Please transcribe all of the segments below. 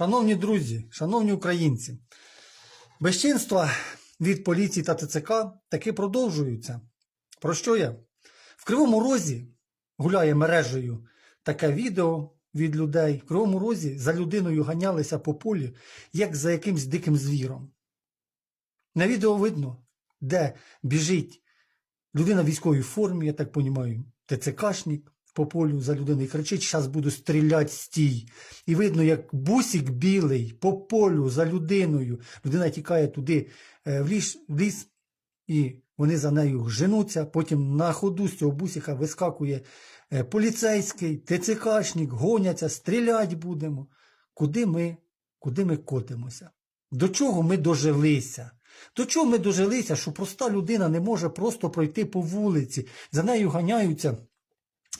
Шановні друзі, шановні українці, безчинства від поліції та ТЦК таки продовжуються. Про що я? В Кривому Розі гуляє мережею таке відео від людей. В Кривому Розі за людиною ганялися по полі, як за якимсь диким звіром. На відео видно, де біжить людина в військовій формі, я так розумію, ТЦКшник по полю за людиною і кричить, зараз буду стріляти, стій. І видно, як бусик білий по полю за людиною. Людина тікає туди е, в ліс, в ліс і вони за нею женуться. Потім на ходу з цього бусика вискакує е, поліцейський, ТЦКшник, гоняться, стрілять будемо. Куди ми, куди ми котимося? До чого ми дожилися? До чого ми дожилися, що проста людина не може просто пройти по вулиці, за нею ганяються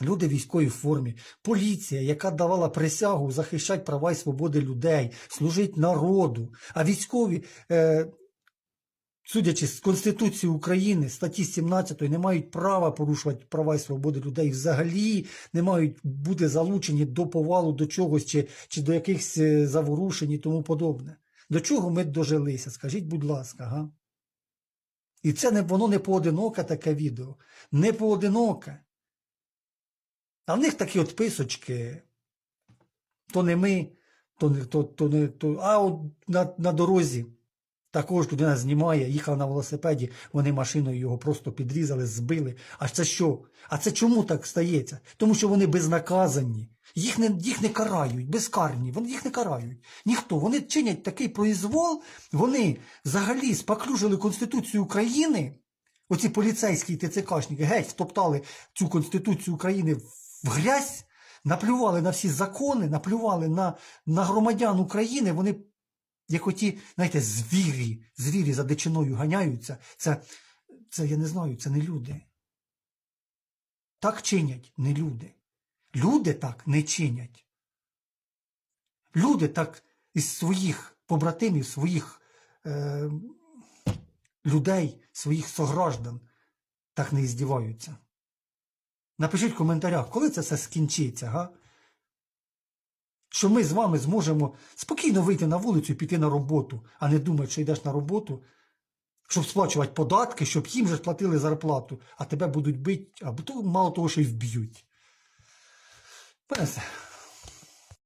люди в військовій формі, поліція, яка давала присягу захищати права і свободи людей, служить народу, а військові. Е, Судячи з Конституції України, статті 17 не мають права порушувати права і свободи людей, взагалі не мають бути залучені до повалу до чогось чи, чи до якихось е, заворушень і тому подобне. До чого ми дожилися? Скажіть, будь ласка, га? І це не воно не поодиноке таке відео, не поодиноке. А в них такі от писочки, то не ми, то не то, то не то. А от на, на дорозі також людина знімає, їхав на велосипеді, вони машиною його просто підрізали, збили. А це що? А це чому так стається? Тому що вони безнаказані. Їх не, їх не карають, безкарні, вони їх не карають. Ніхто. Вони чинять такий произвол, вони взагалі споклюжили Конституцію України. Оці поліцейські ТЦКшники геть втоптали цю Конституцію України в грязь, наплювали на всі закони, наплювали на, на громадян України. Вони, як оті, знаєте, звірі, звірі за дичиною ганяються. Це, це я не знаю, це не люди. Так чинять не люди. Люди так не чинять. Люди так із своїх побратимів, своїх е, людей, своїх сограждан так не здіваються. Напишіть в коментарях, коли це все скінчиться, га? Що ми з вами зможемо спокійно вийти на вулицю і піти на роботу, а не думати, що йдеш на роботу, щоб сплачувати податки, щоб їм же платили зарплату, а тебе будуть бити, або то мало того, що й вб'ють. Понесе.